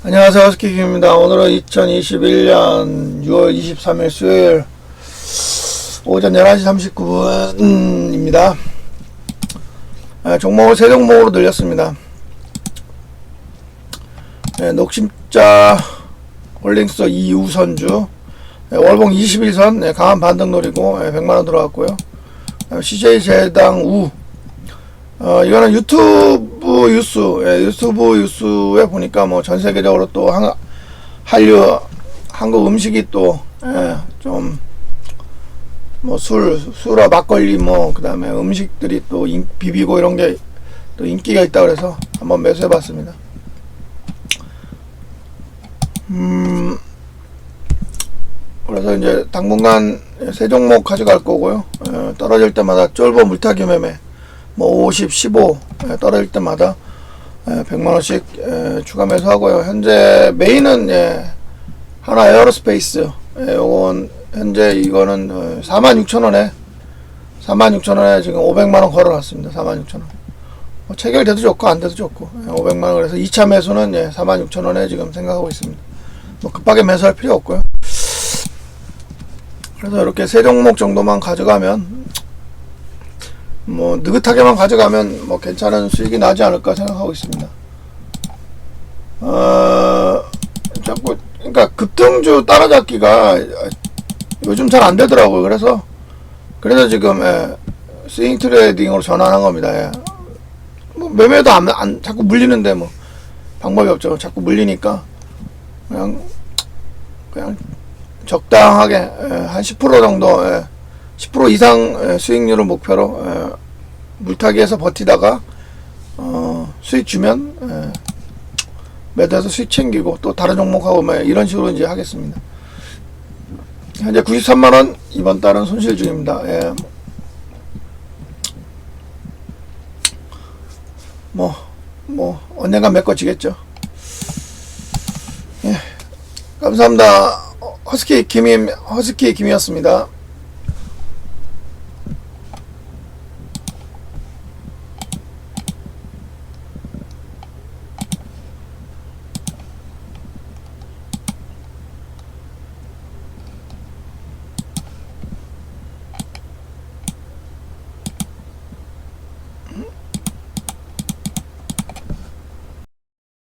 안녕하세요. 허스키입니다. 오늘은 2021년 6월 23일 수요일 오전 11시 39분입니다. 종목을 세 종목으로 늘렸습니다. 네, 녹심자 홀링스 이우선주 네, 월봉 21선 네, 강한 반등 노리고 네, 100만원 들어갔고요. CJ 제당 우 어, 이거는 유튜브 뉴스, 예, 유튜브 뉴스에 보니까 뭐 전 세계적으로 또 한, 한류, 한국 음식이 또, 예, 좀, 뭐 술, 술과 막걸리 뭐, 그 다음에 음식들이 또 인, 비비고 이런 게 또 인기가 있다 그래서 한번 매수해 봤습니다. 음, 그래서 이제 당분간 세 종목 가져갈 거고요. 예, 떨어질 때마다 쫄보 물타기 매매. 뭐 50, 15 예, 떨어질 때마다 예, 100만 원씩 예, 추가 매수하고요. 현재 메인은 예, 하나 에어로스페이스. 예, 요건 현재 이거는 어, 46,000원에 46,000원에 지금 500만 원 걸어놨습니다. 46,000원. 뭐 체결돼도 좋고 안 돼도 좋고 예, 500만 원 그래서 2차 매수는 예, 46,000원에 지금 생각하고 있습니다. 뭐 급하게 매수할 필요 없고요. 그래서 이렇게 세 종목 정도만 가져가면 뭐 느긋하게만 가져가면 뭐 괜찮은 수익이 나지 않을까 생각하고 있습니다. 어, 자꾸 그러니까 급등주 따라잡기가 요즘 잘 안 되더라고요. 그래서 그래서 지금 예, 스윙 트레이딩으로 전환한 겁니다. 예. 뭐 매매도 안, 안 자꾸 물리는데 뭐 방법이 없죠. 자꾸 물리니까 그냥 그냥 적당하게 예, 한10% 정도 예, 10% 이상 예, 수익률을 목표로 예, 물타기해서 버티다가 어, 수익 주면 예, 매도해서 수익 챙기고 또 다른 종목하고 뭐 이런 식으로 이제 하겠습니다. 현재 93만 원 이번 달은 손실 중입니다. 예. 뭐, 뭐, 언젠가 메꿔지겠죠. 예. 감사합니다. 허스키 김임, 허스키 김이었습니다. Hmm?